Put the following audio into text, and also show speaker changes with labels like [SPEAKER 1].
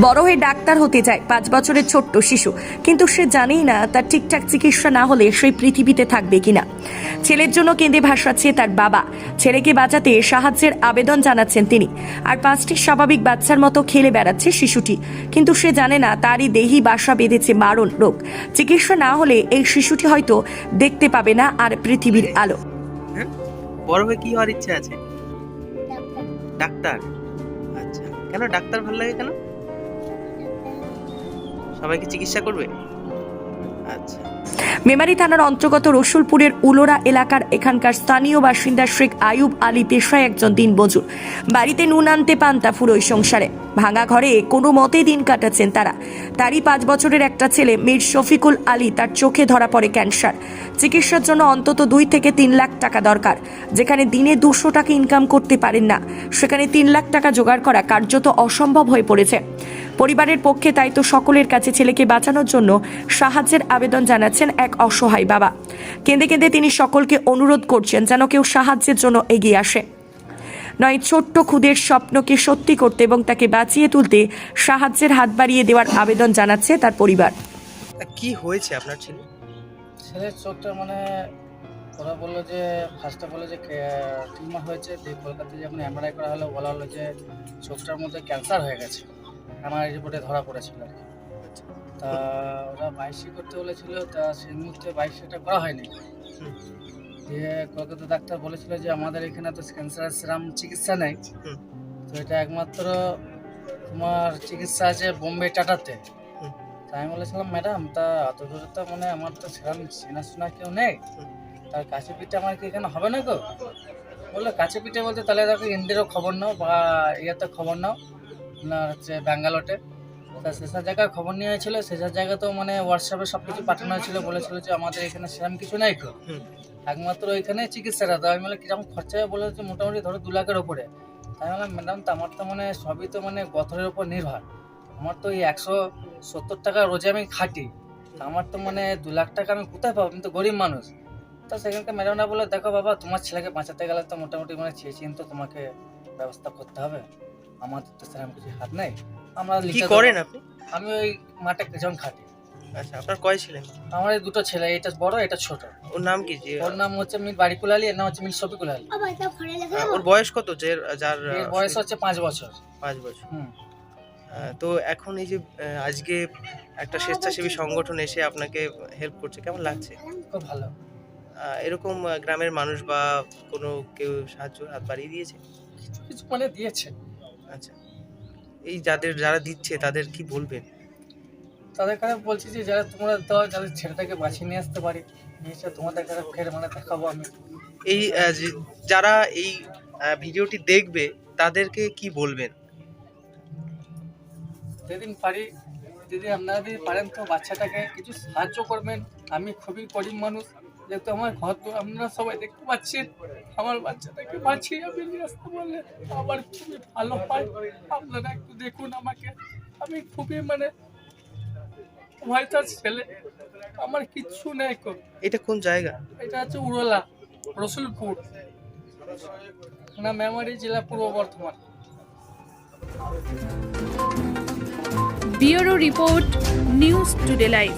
[SPEAKER 1] বড় হয়ে ডাক্তার হতে চায় পাঁচ বছরের ছোট্ট শিশু। কিন্তু সে জানেই না তার ঠিকঠাক চিকিৎসা না হলে সেই পৃথিবীতে থাকবে কিনা। ছেলের জন্য কেঁদে ভাসাচ্ছে তার বাবা। ছেলেকে বাঁচাতে সাহায্যের আবেদন জানাচ্ছেন তিনি। আর পাঁচটি স্বাভাবিক বাচ্চার মতো খেলে বেড়াচ্ছে শিশুটি। কিন্তু সে জানে না তারই দেহি বাসা বেঁধেছে মারণ রোগ। চিকিৎসা না হলে এই শিশুটি হয়তো দেখতে পাবে না আর পৃথিবীর আলো।
[SPEAKER 2] হ্যাঁ? বড় হয়ে কি হওয়ার ইচ্ছে আছে? ডাক্তার? আচ্ছা। কেন ডাক্তার ভালো লাগে কেন? সবাইকে চিকিৎসা করবে? আচ্ছা।
[SPEAKER 1] মেমারি থানার অন্তর্গত রসুলপুরের উলোরা এলাকার এখানকার স্থানীয় বাসিন্দা শেখ আয়ুব আলী পেশায় একজন দিনমজুর। বাড়িতে নুন আনতে পান তা ফুরোই সংসারে। ভাঙা ঘরে কোনো মতে দিন কাটাচ্ছেন তারা। তারই পাঁচ বছরের একটা ছেলে, মীর শফিকুল আলী, তার চোখে ধরা পড়ে ক্যান্সার। চিকিৎসার জন্য অন্তত দুই থেকে তিন লাখ টাকা দরকার, যেখানে দিনে দুশো টাকা ইনকাম করতে পারেন না। সেখানে তিন লাখ টাকা জোগাড় করা কার্যত অসম্ভব হয়ে পড়েছে। পরিবারের পক্ষে তাই তো সকলের কাছে ছেলেকে বাঁচানোর জন্য সাহায্যের আবেদন জানাচ্ছেন এক অসহায় বাবা। কেঁদে কেঁদে তিনি সকলকে অনুরোধ করছেন যেন কেউ সাহায্যের জন্য এগিয়ে আসে। নয় ছোট্ট খুদের স্বপ্নকে সত্যি করতে এবং তাকে বাঁচিয়ে তুলতে সাহায্যের হাত বাড়িয়ে দেওয়ার আবেদন জানাচ্ছে তার পরিবার।
[SPEAKER 2] তা কি হয়েছে আপনার ছেলে?
[SPEAKER 3] ছেলের চোখটা মানে ওরা বলল যে ফার্স্টে বলল যে টিউমার হয়েছে দিয়ে কলকাতায় যখন এমআরআই করা হলো বলা হলো যে চোখটার মধ্যে ক্যান্সার হয়ে গেছে। এমআরআই রিপোর্টে ধরা পড়েছিল আর কি তা ওরা বাইশে করতে বলেছিল, তা সেই মুহূর্তে বাইশেটা করা হয়নি। দিয়ে কলকাতা ডাক্তার বলেছিল যে আমাদের এখানে তো ক্যান্সারের সেরাম চিকিৎসা নেই তো এটা একমাত্র তোমার চিকিৎসা আছে বোম্বে টাটাতে
[SPEAKER 2] হুম।
[SPEAKER 3] তা আমি বলেছিলাম, ম্যাডাম, তা অত দূরে তো মানে আমার তো সেরকম চেনাশোনা কেউ নেই। তার কাছে পিঠে আমার কি এখানে হবে না গো বলল, কাছে পিঠে বলতে তাহলে দেখো ইন্দিরও খবর নাও বা ইয়েতে খবর নাও না হচ্ছে ব্যাঙ্গালোরে তা সেসব জায়গায় খবর নিয়ে হয়েছিল সেসব জায়গা তো মানে হোয়াটসঅ্যাপে সব কিছু পাঠানো হয়েছিল বলেছিল যে আমাদের এখানে সেরকম কিছু নেই
[SPEAKER 2] হুম।
[SPEAKER 3] একমাত্র ওইখানে চিকিৎসাটা। তো আমি বলে কীরকম খরচা? হবে বলে মোটামুটি ধরো দু লাখের ওপরে। তাই বললাম ম্যাডাম তো আমার তো মানে সবই তো মানে গথরের উপর নির্ভর। আমার তো এই একশো সত্তর টাকা রোজে আমি খাটি। তা আমার তো মানে দু লাখ টাকা আমি কোথায় পাবো? আমি তো গরিব মানুষ। তো সেখানকার ম্যাডামরা বলে দেখো বাবা তোমার ছেলেকে বাঁচাতে গেলে তো মোটামুটি মানে চেয়ে চিন্তা তোমাকে ব্যবস্থা করতে হবে। আমাদের তো সেরকম কিছু হাত নেই। আমরা
[SPEAKER 2] কি করেন আপনি?
[SPEAKER 3] আমি ওই মাঠে যখন খাটি।
[SPEAKER 2] আচ্ছা আপনার কয় ছিলেন
[SPEAKER 3] আমার এই দুটো ছেলে এটা বড় এটা ছোট।
[SPEAKER 2] ওর নাম কি? যে
[SPEAKER 3] ওর নাম হচ্ছে মির বাড়িকুল আলী এর নাম হচ্ছে মির শফিকুল আলী
[SPEAKER 2] আহ, ওর বয়স কত? যে যার
[SPEAKER 3] বয়স হচ্ছে পাঁচ বছর।
[SPEAKER 2] পাঁচ বছর।
[SPEAKER 3] হুম।
[SPEAKER 2] তো এখন এই যে আজকে একটা স্বেচ্ছাসেবী সংগঠন এসে আপনাকে হেল্প করছে কেমন লাগছে?
[SPEAKER 3] খুব ভালো।
[SPEAKER 2] এরকম গ্রামের মানুষ বা কোনো কেউ সাহায্য হাত বাড়িয়ে দিয়েছে?
[SPEAKER 3] কিছু কিছু মানে দিয়েছে।
[SPEAKER 2] আচ্ছা। এই যাদের যারা দিচ্ছে তাদের কি বলবেন?
[SPEAKER 3] তাদের কাছে বলছি যে যারা তোমরা দাও যাদের ছেলেটাকে বাঁচিয়ে নিয়ে আসতে পারি। নিশ্চয় তোমাদের কাছে ফের মানে দেখাবো আমি।
[SPEAKER 2] এই যে- যারা এই ভিডিওটি দেখবে তাদেরকে কি বলবেন?
[SPEAKER 3] যেদিন পারি যদি আপনারা যদি পারেন তো বাচ্চাটাকে কিছু সাহায্য করবেন। আমি খুবই গরিব মানুষ। যেহেতু আমার ঘর তো আপনারা সবাই দেখতে পাচ্ছেন আমার বাচ্চাটাকে বাঁচিয়ে আমি নিয়ে আসতে পারলে আমার খুবই ভালো হয়। আপনারা একটু দেখুন আমাকে। আমি খুবই মানে ভয়টার ছেলে। আমার কিচ্ছু নেই কো
[SPEAKER 2] এটা কোন জায়গা?
[SPEAKER 3] এটা হচ্ছে উড়লা রসুলপুর। না মেমারি জেলা Purba Bardhaman.
[SPEAKER 4] Bureau report news today live